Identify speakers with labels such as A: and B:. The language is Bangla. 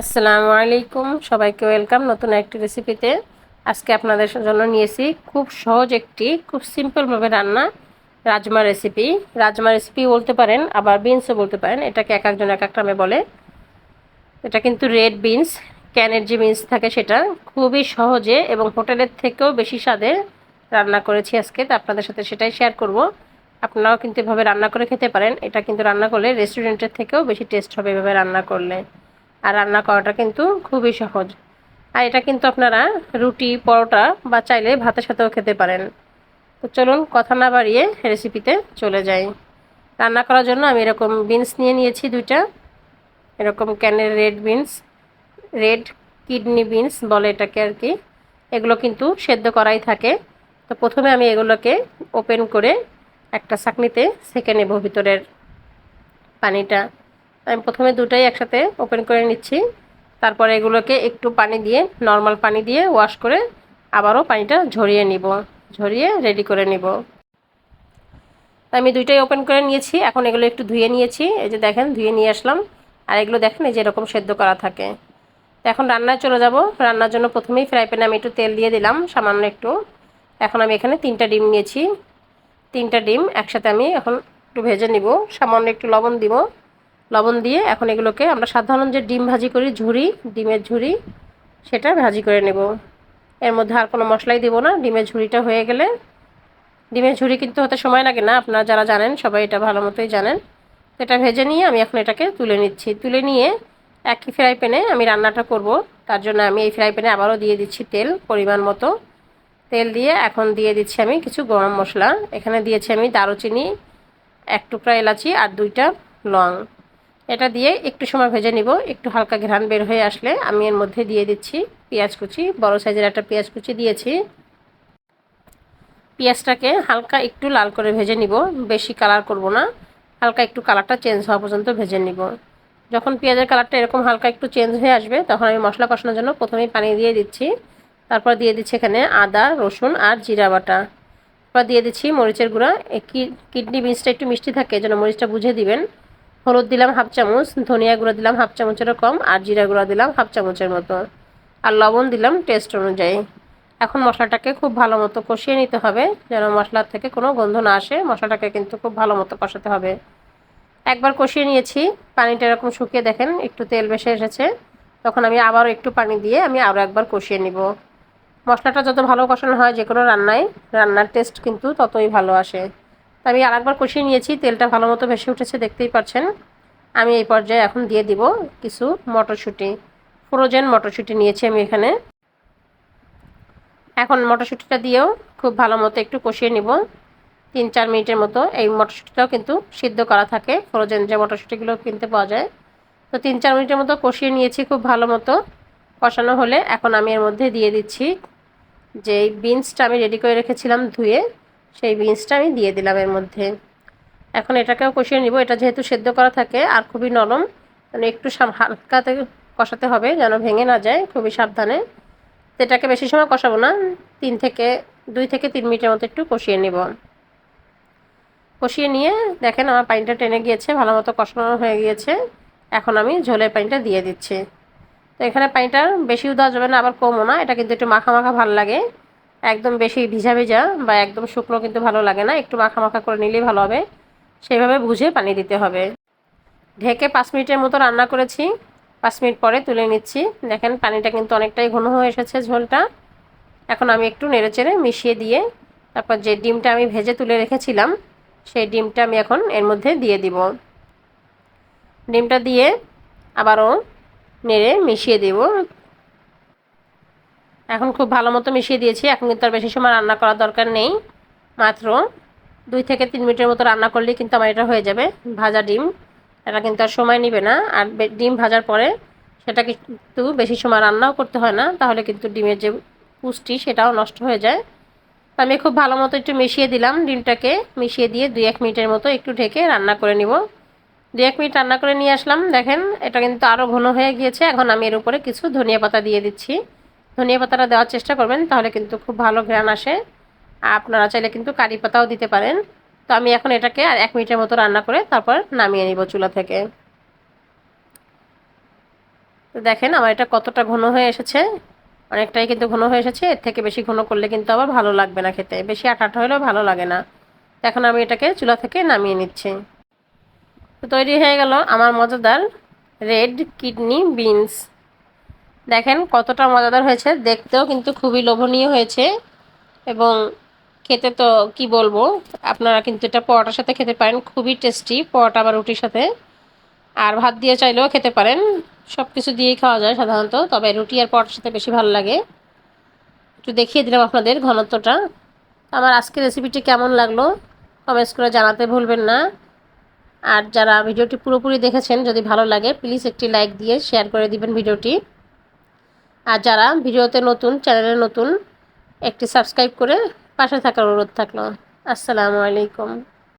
A: আসসালামু আলাইকুম। সবাইকে ওয়েলকাম নতুন একটি রেসিপিতে। আজকে আপনাদের জন্য নিয়েছি খুব সহজ একটি, খুব সিম্পলভাবে রান্না রাজমা রেসিপি রাজমা রেসিপি বলতে পারেন, আবার বিনসও বলতে পারেন। এটাকে এক একজন এক এক নামে বলে। এটা কিন্তু রেড বিনস ক্যানের যে বিনস থাকে সেটা খুবই সহজে এবং হোটেলের থেকেও বেশি স্বাদে রান্না করেছি আজকে, তো আপনাদের সাথে সেটাই শেয়ার করব। আপনারাও কিন্তু এভাবে রান্না করে খেতে পারেন। এটা কিন্তু রান্না করলে রেস্টুরেন্টের থেকেও বেশি টেস্ট হবে এভাবে রান্না করলে। আর রান্না করাটা কিন্তু খুবই সহজ। আর এটা কিন্তু আপনারা রুটি, পরোটা বা চাইলে ভাতের সাথেও খেতে পারেন। তো চলুন কথা না বাড়িয়ে রেসিপিতে চলে যাই। রান্না করার জন্য আমি এরকম বিনস নিয়ে নিয়েছি দুইটা। এরকম ক্যানের red beans red kidney beans বলে এটাকে আর কি। এগুলো কিন্তু সেদ্ধ করাই থাকে। তো প্রথমে আমি এগুলোকে ওপেন করে একটা চাকনিতে সেঁকে নেব ভিতরের পানিটা। আমি প্রথমে দুটাই একসাথে ওপেন করে নিচ্ছি। তারপরে এগুলোকে একটু পানি দিয়ে নর্মাল পানি দিয়ে ওয়াশ করে আবারও পানিটা ঝরিয়ে নিব, ঝরিয়ে রেডি করে নিব। আমি দুইটাই ওপেন করে নিয়েছি, এখন এগুলো একটু ধুয়ে নিয়েছি, এই যে দেখেন ধুয়ে নিয়ে আসলাম। আর এগুলো দেখেন এই যে এরকম সেদ্ধ করা থাকে। এখন রান্নায় চলে যাব। রান্নার জন্য প্রথমেই ফ্রাই প্যানে আমি একটু তেল দিয়ে দিলাম, সামান্য একটু। এখন আমি এখানে তিনটা ডিম নিয়েছি। তিনটা ডিম একসাথে আমি এখন একটু ভেজে নিব, সামান্য একটু লবণ দিব। লবণ দিয়ে এখন এগুলোকে আমরা সাধারণ যে ডিম ভাজি করি ঝুড়ি ডিমের ঝুড়ি সেটা ভাজি করে নেব। এর মধ্যে আর কোনো মশলাই দেবো না, ডিমের ঝুড়িটা হয়ে গেলে। ডিমের ঝুড়ি কিন্তু হতে সময় লাগে না, আপনারা যারা জানেন সবাই এটা ভালো মতোই জানেন। এটা ভেজে নিয়ে আমি এখন এটাকে তুলে নিচ্ছি। তুলে নিয়ে একই ফ্রাই প্যানে আমি রান্নাটা করব। তার জন্য আমি এই ফ্রাই প্যানে আবারও দিয়ে দিচ্ছি তেল পরিমাণ মতো। তেল দিয়ে এখন দিয়ে দিচ্ছি আমি কিছু গরম মশলা। এখানে দিয়েছি আমি দারুচিনি, এক টুকরা এলাচি আর দুইটা লং। এটা দিয়ে একটু সময় ভেজে নিব। একটু হালকা ঘ্রাণ বের হয়ে আসলে আমি এর মধ্যে দিয়ে দিচ্ছি পেঁয়াজ কুচি। বড় সাইজের একটা পেঁয়াজ কুচি দিয়েছি। পেঁয়াজটাকে হালকা একটু লাল করে ভেজে নিব। বেশি কালার করব না। হালকা একটু কালারটা চেঞ্জ হওয়া পর্যন্ত ভেজে নিব। যখন পেঁয়াজের কালারটা এরকম হালকা একটু চেঞ্জ হয়ে আসবে, তখন আমি মশলা কষানোর জন্য প্রথমেই পানি দিয়ে দিচ্ছি। তারপর দিয়ে দিচ্ছি এখানে আদা, রসুন আর জিরা বাটা। তারপর দিয়ে দিচ্ছি মরিচের গুঁড়া। কিডনি বিনসটা একটু মিষ্টি থাকে যেন মরিচটা বুঝে দিবেন। হলুদ দিলাম হাফ চামচ, ধনিয়া গুঁড়ো দিলাম হাফ চামচেরও কম আর জিরা গুঁড়ো দিলাম হাফ চামচের মতো। আর লবণ দিলাম টেস্ট অনুযায়ী। এখন মশলাটাকে খুব ভালো মতো কষিয়ে নিতে হবে, যেন মশলার থেকে কোনো গন্ধ না আসে। মশলাটাকে কিন্তু খুব ভালো মতো কষাতে হবে। একবার কষিয়ে নিয়েছি, পানিটা এরকম শুকিয়ে দেখেন, একটু তেল বেশি এসেছে। তখন আমি আবারও একটু পানি দিয়ে আমি আরও একবার কষিয়ে নিব। মশলাটা যত ভালো কষানো হয় যে কোনো রান্নায়, রান্নার টেস্ট কিন্তু ততই ভালো আসে। আমি আরেকবার কষিয়ে নিয়েছি, তেলটা ভালো মতো ভেসে উঠেছে, দেখতেই পাচ্ছেন। আমি এই পর্যায়ে এখন দিয়ে দিব কিছু মটরশুঁটি ফ্রোজেন মটরশুঁটি নিয়েছি আমি এখানে। এখন মটরশুঁটিটা দিয়েও খুব ভালো মতো একটু কষিয়ে নিব। তিন চার মিনিটের মতো এই মটরশুঁটিটাও কিন্তু সিদ্ধ করা থাকে ফ্রোজেন যে মটরশুঁটিগুলো কিনতে পাওয়া যায়। তো তিন চার মিনিটের মতো কষিয়ে নিয়েছি খুব ভালো মতো। কষানো হলে এখন আমি এর মধ্যে দিয়ে দিচ্ছি যে বিনসটা আমি রেডি করে রেখেছিলাম ধুয়ে। সেই বিনসটা আমি দিয়ে দিলাম এর মধ্যে। এখন এটাকেও কষিয়ে নিব। এটা যেহেতু সেদ্ধ করা থাকে আর খুবই নরম মানে একটু হালকাতে কষাতে হবে যেন ভেঙে না যায়, খুবই সাবধানে। এটাকে বেশি সময় কষাবো না, তিন থেকে, দুই থেকে তিন মিনিটের মতো একটু কষিয়ে নিব। কষিয়ে নিয়ে দেখেন আমার পানিটা টেনে গিয়েছে, ভালো মতো কষানো হয়ে গিয়েছে। এখন আমি ঝোলের পানিটা দিয়ে দিচ্ছি। তো এখানে পানিটা বেশিও দেওয়া যাবে না, আবার কমও না। এটা কিন্তু একটু মাখা মাখা ভালো লাগে। একদম বেশি ভিজা ভিজা বা একদম শুকনো কিন্তু ভালো লাগে না। একটু মাখা মাখা করে নিলেই ভালো হবে। সেইভাবে বুঝে পানি দিতে হবে। ঢেকে পাঁচ মিনিটের মতো রান্না করেছি। পাঁচ মিনিট পরে তুলে নিচ্ছি। দেখেন পানিটা কিন্তু অনেকটাই ঘন হয়ে এসেছে ঝোলটা। এখন আমি একটু নেড়েচেড়ে মিশিয়ে দিয়ে তারপর যে ডিমটা আমি ভেজে তুলে রেখেছিলাম, সেই ডিমটা আমি এখন এর মধ্যে দিয়ে দিব। ডিমটা দিয়ে আবারও নেড়ে মিশিয়ে দেব। এখন খুব ভালো মতো মিশিয়ে দিয়েছি। এখন কিন্তু আর বেশি সময় রান্না করার দরকার নেই। মাত্র দুই থেকে তিন মিনিটের মতো রান্না করলেই কিন্তু আমার এটা হয়ে যাবে। ভাজা ডিম, এটা কিন্তু আর সময় নেবে না। আর ডিম ভাজার পরে সেটা কিন্তু বেশি সময় রান্নাও করতে হয় না। তাহলে কিন্তু ডিমের যে পুষ্টি সেটাও নষ্ট হয়ে যায়। আমি খুব ভালো মতো একটু মিশিয়ে দিলাম ডিমটাকে। মিশিয়ে দিয়ে দুই এক মিনিটের মতো একটু ঢেকে রান্না করে নিব। দু এক মিনিট রান্না করে নিয়ে আসলাম। দেখেন, এটা কিন্তু আরও ঘন হয়ে গিয়েছে। এখন আমি এর উপরে কিছু ধনিয়া পাতা দিয়ে দিচ্ছি। ধনিয়া পাতাটা দেওয়ার চেষ্টা করবেন, তাহলে কিন্তু খুব ভালো ঘ্রাণ আসে। আপনারা চাইলে কিন্তু কারি পাতাও দিতে পারেন। তো আমি এখন এটাকে আর এক মিনিটের মতো রান্না করে তারপর নামিয়ে নিব চুলা থেকে। তো দেখেন আমার এটা কতটা ঘন হয়ে এসেছে। অনেকটাই কিন্তু ঘন হয়ে এসেছে। এর থেকে বেশি ঘন করলে কিন্তু আবার ভালো লাগবে না খেতে। বেশি আটা হলেও ভালো লাগে না। এখন আমি এটাকে চুলা থেকে নামিয়ে নিচ্ছি। তো তৈরি হয়ে গেল আমার মজাদার রেড কিডনি বিনস। দেখেন কতটা মজাদার হয়েছে। দেখতেও কিন্তু খুবই লোভনীয় হয়েছে। এবং খেতে তো কি বলব, আপনারা কিন্তু এটা পরোটার সাথে খেতে পারেন, খুবই টেস্টি পরোটা বা রুটির সাথে। আর ভাত দিয়ে চাইলেও খেতে পারেন। সব কিছু দিয়েই খাওয়া যায় সাধারণত, তবে রুটি আর পরোটার সাথে বেশি ভালো লাগে। একটু দেখিয়ে দিলাম আপনাদের ঘনত্বটা। আমার আজকের রেসিপিটি কেমন লাগল কমেন্টস করে জানাতে ভুলবেন না। আর যারা ভিডিওটি পুরোপুরি দেখেছেন, যদি ভালো লাগে প্লিজ একটি লাইক দিয়ে শেয়ার করে দিবেন ভিডিওটি। আর যারা ভিডিওতে নতুন, চ্যানেলে নতুন, একটি সাবস্ক্রাইব করে পাশে থাকার অনুরোধ থাকল। আসসালামু আলাইকুম।